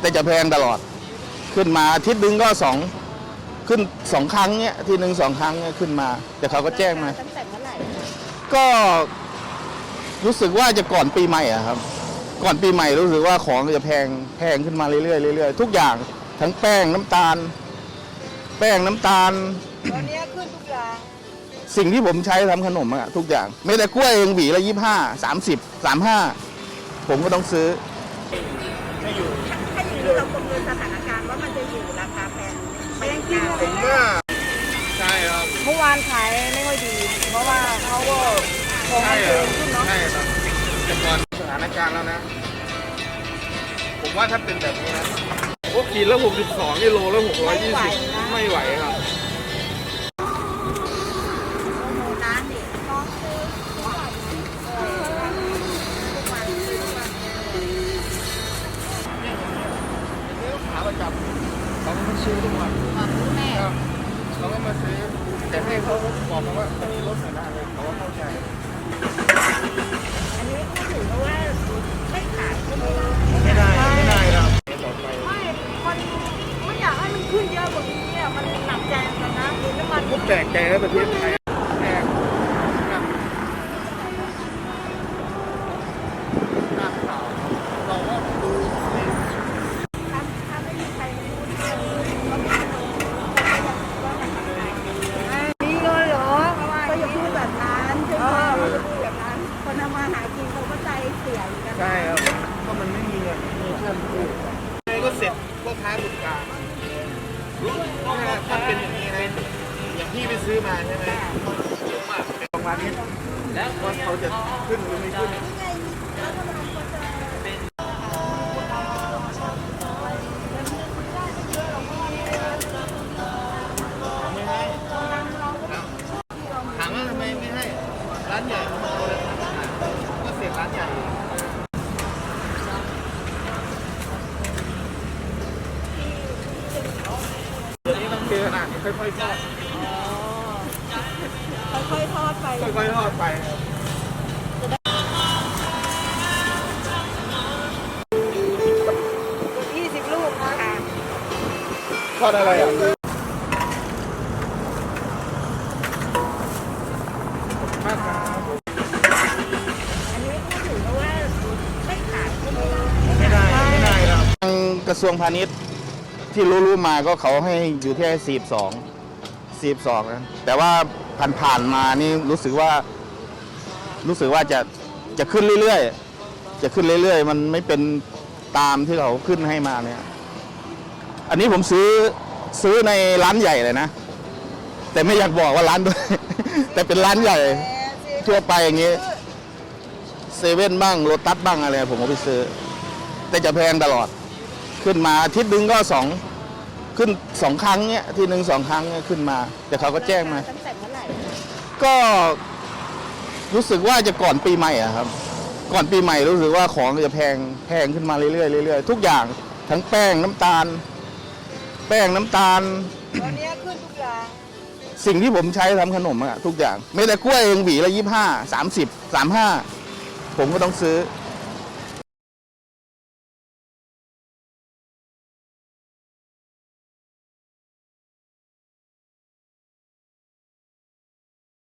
แต่จะแพงตลอด ขึ้นมาอาทิตย์หนึงก็สองขึ้นสองครั้งเนี้ยอาทีหนึ่งสองครั้งเนี้ยขึ้นมา แต่เขาก็แจ้งมา ตั้งแต่เมื่อไหร่ก็รู้สึกว่าจะก่อนปีใหม่อะครับ ก่อนปีใหม่รู้สึกว่าของจะแพงแพงขึ้นมาเรื่อยๆเรื่อยๆทุกอย่างทั้งแป้งน้ำตาล แป้งน้ำตาล ตอนนี้ขึ้นทุกอย่างสิ่งที่ผมใช้ทำขนมอะทุกอย่างไม่แต่กล้วยเองหวีละยี่ห้าสามสิบสามห้าผมก็ต้องซื้อถ้าอย่ ที่เราประเมินสถานการณ์ว่ามันจะอยู่ราคาแพงไม่ได้กินผมว่าใช่ครับเมื่อวานขายไม่ค่อยดี เพราะว่าเขาก็คงใช่มันเกินขึ้นเนาะใช่ครับแต่ก่อนสถานการณ์แล้วนะ ผมว่าถ้าเป็นแบบนี้นะโอ้กินและหกสิบสองกิโลและหกร้อยยี่สิบไม่ไหวครับ เขาก็มาซื้อทุกวันมาซื้อแม่ ครับเขาก็มาซื้อ แต่ให้เขาบอกมาว่าตอนนี้ลดหน่อยนะอะไรเขาก็เข้าใจ อันนี้ก็ถือว่าไม่ขายก็ไม่ได้ไม่ได้ไม่ได้ครับต่อไปไม่มันไม่อยากให้มันขึ้นเยอะกว่านี้อะมันหนักใจกันนะคือน้ำมัน ผมแปลกใจแล้วประเทศไทยแพงครับตามข่าวเราก็ดู ถ้าถ้าไม่มีใครพูดเรื่องนี้ก็ไม่รู้ว่าจะทำยังไงมีเงินเหรอก็อย่าพูดแบบนั้นใช่ไหมก็จะพูดแบบนั้นคนทำมาหากินเขาก็ใจเสียเหมือนกันนะ ใช่ครับก็มันไม่มีเงินมีเพื่อนพูดยังไงก็เสร็จพ่อค้าบุกกลางถ้าถ้าเป็นอย่างนี้นะอย่างพี่ไปซื้อมาใช่ไหมเยอะมากเป็นประมาณนี้แล้วว่าเขาจะขึ้นหรือไม่ขึ้นม่ให้ถามว่าทำไมไม่ให้ ร้านใหญ่มาเลยก็เสียร้านใหญ่เดี๋ยวนี้ต้องเจอขนาดนี้ ค่อยๆทอดค่อยๆทอดไป ค่อยๆทอดไปครับยี่สิบลูกนะคะทอดอะไรอะมากครับอันนี้ก็ถือว่าไม่ขายก็ไม่ได้ ไม่ได้ไม่ได้ครับทางกระทรวงพาณิชย์ ที่รู้ๆมาก็เขาให้อยู่ที่สี่สองสี่สองนะแต่ว่าผ่านๆมานี่รู้สึกว่า รู้สึกว่าจะจะขึ้นเรื่อยๆ จะขึ้นเรื่อยๆ มันไม่เป็นตามที่เขาขึ้นให้มาเนี่ย อันนี้ผมซื้อซื้อในร้านใหญ่เลยนะ แต่ไม่อยากบอกว่าร้านด้วย แต่เป็นร้านใหญ่ทั่วไปอย่างงี้เซเว่นบ้างโรตัสบ้างอะไรผมก็ไปซื้อ แต่จะแพงตลอด ขึ้นมาอาทิตย์หนึงก็สองขึ้นสองครั้งเนี้ยอาทีหนึ่งสองครั้งเนี้ยขึ้นมา แต่เขาก็แจ้งมา ตั้งแต่เมื่อไหร่ก็รู้สึกว่าจะก่อนปีใหม่อะครับ ก่อนปีใหม่รู้สึกว่าของจะแพงแพงขึ้นมาเรื่อยๆเรื่อยๆทุกอย่างทั้งแป้งน้ำตาล แป้งน้ำตาล ตอนนี้ขึ้นทุกอย่างสิ่งที่ผมใช้ทำขนมอะทุกอย่างไม่แต่กล้วยเองหวีละยี่ห้าสามสิบสามห้าผมก็ต้องซื้อถ